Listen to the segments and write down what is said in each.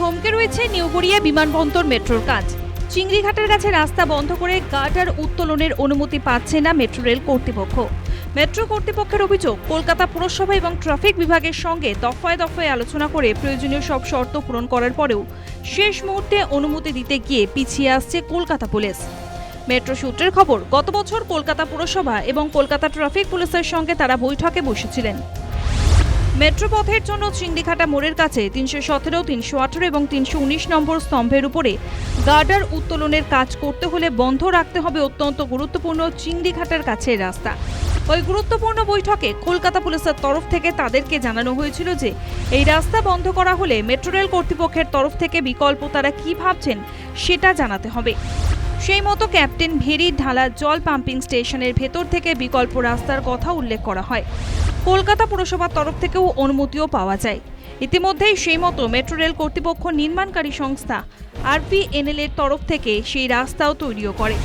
থমকে রয়েছে নিউগড়িয়া বিমানবন্দর মেট্রোর কাজ। চিংড়িঘাটের কাছে রাস্তা বন্ধ করে গার্ডার উত্তোলনের অনুমতি পাচ্ছে না মেট্রো রেল কর্তৃপক্ষ। মেট্রো কর্তৃপক্ষের অভিযোগ, কলকাতা পুরসভা এবং ট্রাফিক বিভাগের সঙ্গে দফায় দফায় আলোচনা করে প্রয়োজনীয় সব শর্ত পূরণ করার পরেও শেষ মুহূর্তে অনুমতি দিতে গিয়ে পিছিয়ে আসছে কলকাতা পুলিশ। মেট্রো সূত্রের খবর, গত বছর কলকাতা পুরসভা এবং কলকাতা ট্রাফিক পুলিশের সঙ্গে তারা বৈঠকে বসেছিলেন। মেট্রো পথের জন্য চিংড়িঘাটা মোড়ের কাছে তিনশো সতেরো, তিনশো আঠেরো এবং তিনশো উনিশ নম্বর স্তম্ভের উপরে গার্ডার উত্তোলনের কাজ করতে হলে বন্ধ রাখতে হবে অত্যন্ত গুরুত্বপূর্ণ চিংড়িঘাটার কাছে রাস্তা। ওই গুরুত্বপূর্ণ বৈঠকে কলকাতা পুলিশের তরফ থেকে তাদেরকে জানানো হয়েছিল যে, এই রাস্তা বন্ধ করা হলে মেট্রো রেল কর্তৃপক্ষের তরফ থেকে বিকল্প তারা কি ভাবছেন সেটা জানাতে হবে। সেই মতো ক্যাপ্টেন ভেরি ঢালা জল পাম্পিং স্টেশনের ভেতর থেকে বিকল্প রাস্তার কথা উল্লেখ করা হয়। কলকাতা পুরসভার তরফ থেকেও অনুমতিও পাওয়া যায়। ইতিমধ্যেই সেই মতো মেট্রো রেল কর্তৃপক্ষ নির্মাণকারী সংস্থা আরপিএনএল এর তরফ থেকে সেই রাস্তাও তৈরিও করে,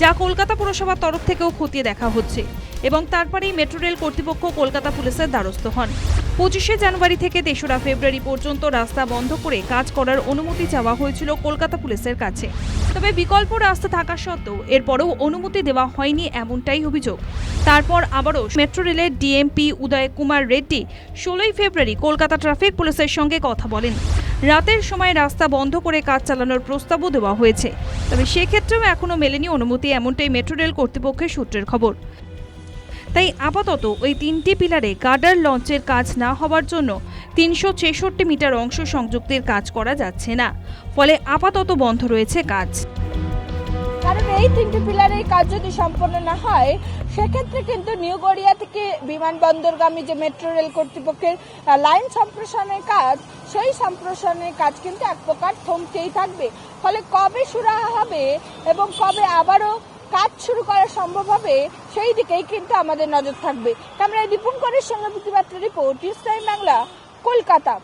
যা কলকাতা পুরসভার তরফ থেকেও খতিয়ে দেখা হচ্ছে এবং তারপরেই মেট্রো রেল কর্তৃপক্ষ কলকাতা পুলিশের দ্বারস্থ হন। পঁচিশে জানুয়ারি থেকে তেসরা ফেব্রুয়ারি পর্যন্ত রাস্তা বন্ধ করে কাজ করার অনুমতি চাওয়া হয়েছিল কলকাতা পুলিশের কাছে। তবে বিকল্প রাস্তা থাকা সত্ত্বেও এরপরেও অনুমতি দেওয়া হয়নি এমনটাই অভিযোগ। তারপর আবারও মেট্রো রেলের ডিএমপি উদয় কুমার রেড্ডি ষোলোই ফেব্রুয়ারি কলকাতা ট্রাফিক পুলিশের সঙ্গে কথা বলেন। রাতের সময় রাস্তা বন্ধ করে কাজ চালানোর প্রস্তাবও দেওয়া হয়েছে। তবে সেক্ষেত্রেও এখনও মেলেনি অনুমতি, এমনটাই মেট্রো রেল কর্তৃপক্ষের সূত্রের খবর। তাই আপাতত ওই তিনটি পিলারে গার্ডার লঞ্চের কাজ না হওয়ার জন্য তিনশো ছেষট্টি মিটার অংশ সংযুক্তের কাজ করা যাচ্ছে না। ফলে আপাতত বন্ধ রয়েছে কাজ। কারণ এই তিনটি পিলারের কাজ যদি সম্পন্ন না হয়, সেক্ষেত্রে কিন্তু নিউ গড়িয়া থেকে বিমানবন্দরগামী যে মেট্রো রেল কর্তৃপক্ষের লাইন সম্প্রসারণের কাজ, সেই সম্প্রসারণের কাজ কিন্তু এক প্রকার থমকেই থাকবে। ফলে কবে সুরাহা হবে এবং কবে আবারও কাজ শুরু করা সম্ভব হবে, সেই দিকেই কিন্তু আমাদের নজর থাকবে। ক্যামেরায় দীপঙ্করের সঙ্গে প্রতিবাদ রিপোর্ট বাংলা, কলকাতা।